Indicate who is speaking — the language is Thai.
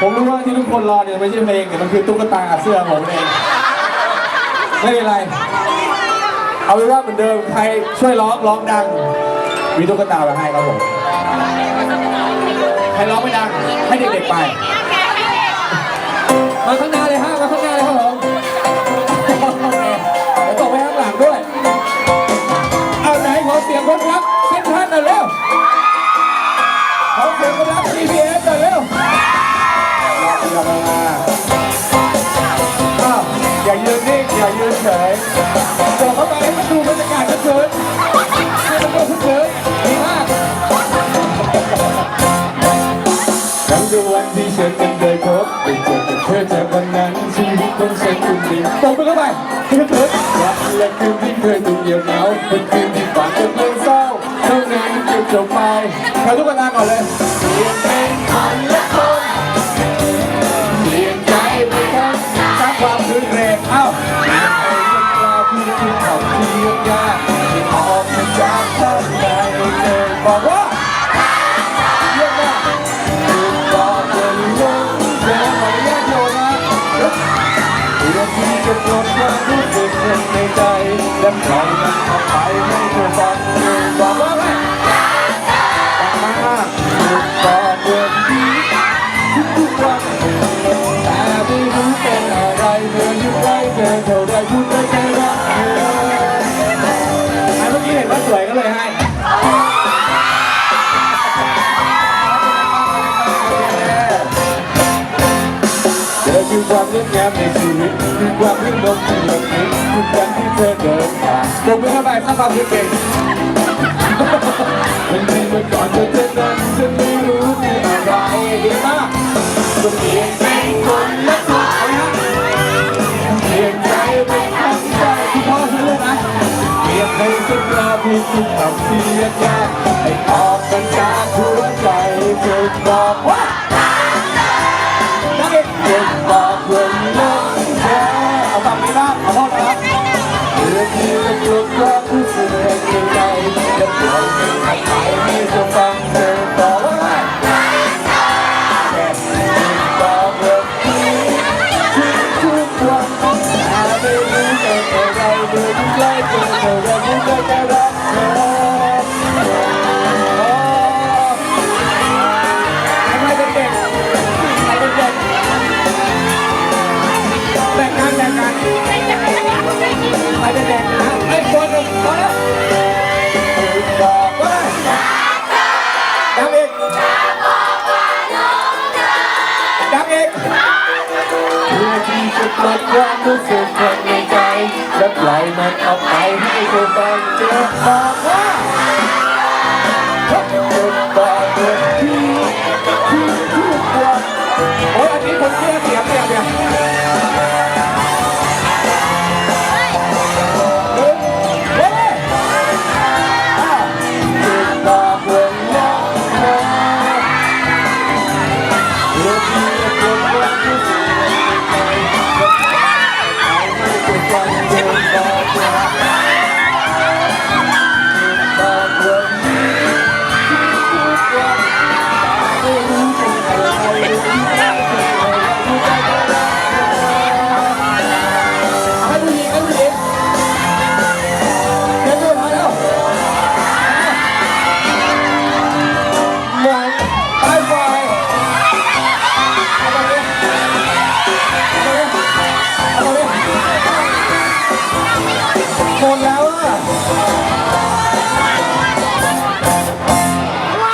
Speaker 1: ผมรู้ว่าที่ทุกคนรอเนี่ยไม่ใช่เพลงแต่มันคือตุ๊กตาเสื้อผมเองไม่เป็นไร เอาเป็นว่าเหมือนเดิมใครช่วยร้องร้องดัง มีตุ๊กตามาให้ครับผมใครร้องไม่ดังให้เด็กๆไป มาข้างหน้าเลยฮะ อย่ายืนเฉยส่งเข้าไปให้มันดูบรรยากาศเฉยๆให้มันดูเฉยๆดีมากทั้งในวันที่ฉันเป็นเคยพบได้เจอกับเธอจากวันนั้นชีวิตของฉันคุณดีตบมือเข้าไปให้เถิดรักและคืนที่เคยถูกเหยียบเหงาเป็นคืนที่ฝันจนเพลงเศร้าเท่านั้นจะจบไปใครทุกคนนางก่อนเลย และปล่อยมันออกไปให้เธอฟังบอกว่าไงบอกมาถูกบอกเรื่องนี้ทุกวันแต่ไม่รู้เป็นอะไรเธออยู่ใกล้เธอเท่าไรพูดได้แค่รักเธออะเมื่อกี้เห็นว่าสวยก็เลยให้เธอคือความงดงามในชีวิตคือความรื่นรมที่หลงคิดทุกครั้งที่เธอเดิน ผ่านตบมือเข้าไปสร้างความคิดเก่งวันที่เมื่อก่อนเธอเจอนั้นฉันไม่รู้มีอะไรดีมากก็เปลี่ยนเป็นคนละคนเอาละเปลี่ยนใจเป็นคำใจที่พ่อฉันรู้นะเปลี่ยนให้ฉันกล้าพูดทุกคำที่ยากๆให้ออกมาจากหัวใจเธอบอกว่า ดความรู้สึกคนในใจและปล่อยมันออกไปให้เธอฟังเจ็บบอกว่า